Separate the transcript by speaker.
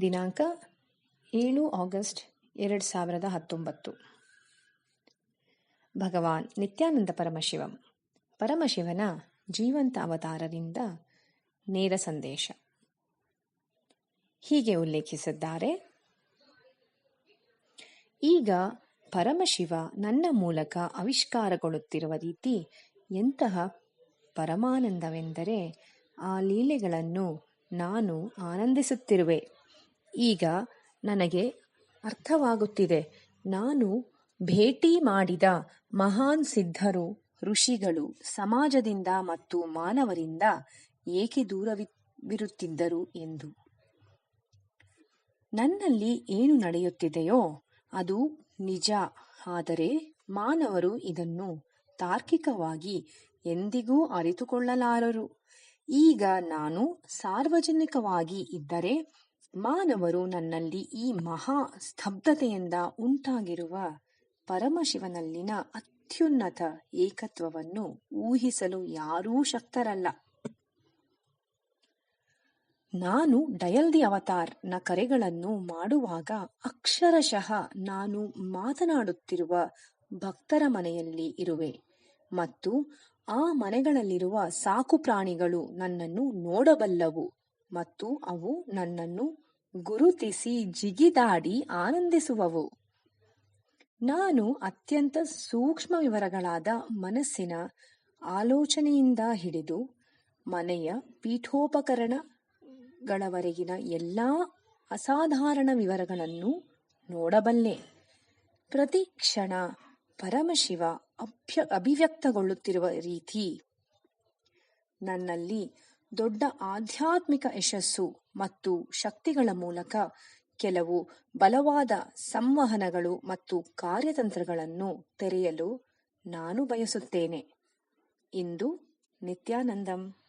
Speaker 1: ದಿನಾಂಕ ಏಳು ಆಗಸ್ಟ್ ಎರಡು ಸಾವಿರದ ಹತ್ತೊಂಬತ್ತು. ಭಗವಾನ್ ನಿತ್ಯಾನಂದ ಪರಮಶಿವಂ. ಪರಮಶಿವನ ಜೀವಂತ ಅವತಾರರಿಂದ ನೇರ ಸಂದೇಶ. ಹೀಗೆ ಉಲ್ಲೇಖಿಸಿದ್ದಾರೆ. ಈಗ ಪರಮಶಿವ ನನ್ನ ಮೂಲಕ ಆವಿಷ್ಕಾರಗೊಳ್ಳುತ್ತಿರುವ ರೀತಿ ಎಂತಹ ಪರಮಾನಂದವೆಂದರೆ ಆ ಲೀಲೆಗಳನ್ನು ನಾನು ಆನಂದಿಸುತ್ತಿರುವೆ. ಈಗ ನನಗೆ ಅರ್ಥವಾಗುತ್ತಿದೆ. ನಾನು ಭೇಟಿ ಮಾಡಿದ ಮಹಾನ್ ಸಿದ್ಧರು, ಋಷಿಗಳು, ಸಮಾಜದಿಂದ ಮತ್ತು ಮಾನವರಿಂದ ಏಕೆ ದೂರವಿರುತ್ತಿದ್ದರು ಎಂದು. ನನ್ನಲ್ಲಿ ಏನು ನಡೆಯುತ್ತಿದೆಯೋ ಅದು ನಿಜ, ಆದರೆ ಮಾನವರು ಇದನ್ನು ತಾರ್ಕಿಕವಾಗಿ ಎಂದಿಗೂ ಅರಿತುಕೊಳ್ಳಲಾರರು. ಈಗ ನಾನು ಸಾರ್ವಜನಿಕವಾಗಿ ಇದ್ದರೆ ಮಾನವರು ನನ್ನಲ್ಲಿ ಈ ಮಹಾ ಸ್ತಬ್ಧತೆಯಿಂದ ಉಂಟಾಗಿರುವ ಪರಮಶಿವನಲ್ಲಿನ ಅತ್ಯುನ್ನತ ಏಕತ್ವವನ್ನು ಊಹಿಸಲು ಯಾರೂ ಶಕ್ತರಲ್ಲ. ನಾನು ಡಯಲ್ ದಿ ಅವತಾರ್ನ ಕರೆಗಳನ್ನು ಮಾಡುವಾಗ ಅಕ್ಷರಶಃ ನಾನು ಮಾತನಾಡುತ್ತಿರುವ ಭಕ್ತರ ಮನೆಯಲ್ಲಿ ಇರುವೆ ಮತ್ತು ಆ ಮನೆಗಳಲ್ಲಿರುವ ಸಾಕು ಪ್ರಾಣಿಗಳು ನನ್ನನ್ನು ನೋಡಬಲ್ಲವು ಮತ್ತು ಅವು ನನ್ನನ್ನು ಗುರುತಿಸಿ ಜಿಗಿದಾಡಿ ಆನಂದಿಸುವವು. ನಾನು ಅತ್ಯಂತ ಸೂಕ್ಷ್ಮ ವಿವರಗಳಾದ ಮನಸ್ಸಿನ ಆಲೋಚನೆಯಿಂದ ಹಿಡಿದು ಮನೆಯ ಪೀಠೋಪಕರಣಗಳವರೆಗಿನ ಎಲ್ಲ ಅಸಾಧಾರಣ ವಿವರಗಳನ್ನು ನೋಡಬಲ್ಲೆ. ಪ್ರತಿ ಕ್ಷಣ ಪರಮಶಿವ ಅಭ್ಯ, ಅಭಿವ್ಯಕ್ತಗೊಳ್ಳುತ್ತಿರುವ ರೀತಿ ನನ್ನಲ್ಲಿ ದೊಡ್ಡ ಆಧ್ಯಾತ್ಮಿಕ ಯಶಸ್ಸು ಮತ್ತು ಶಕ್ತಿಗಳ ಮೂಲಕ ಕೆಲವು ಬಲವಾದ ಸಂವಹನಗಳು ಮತ್ತು ಕಾರ್ಯತಂತ್ರಗಳನ್ನು ತೆರೆಯಲು ನಾನು ಬಯಸುತ್ತೇನೆ. ಇಂದು ನಿತ್ಯಾನಂದಂ.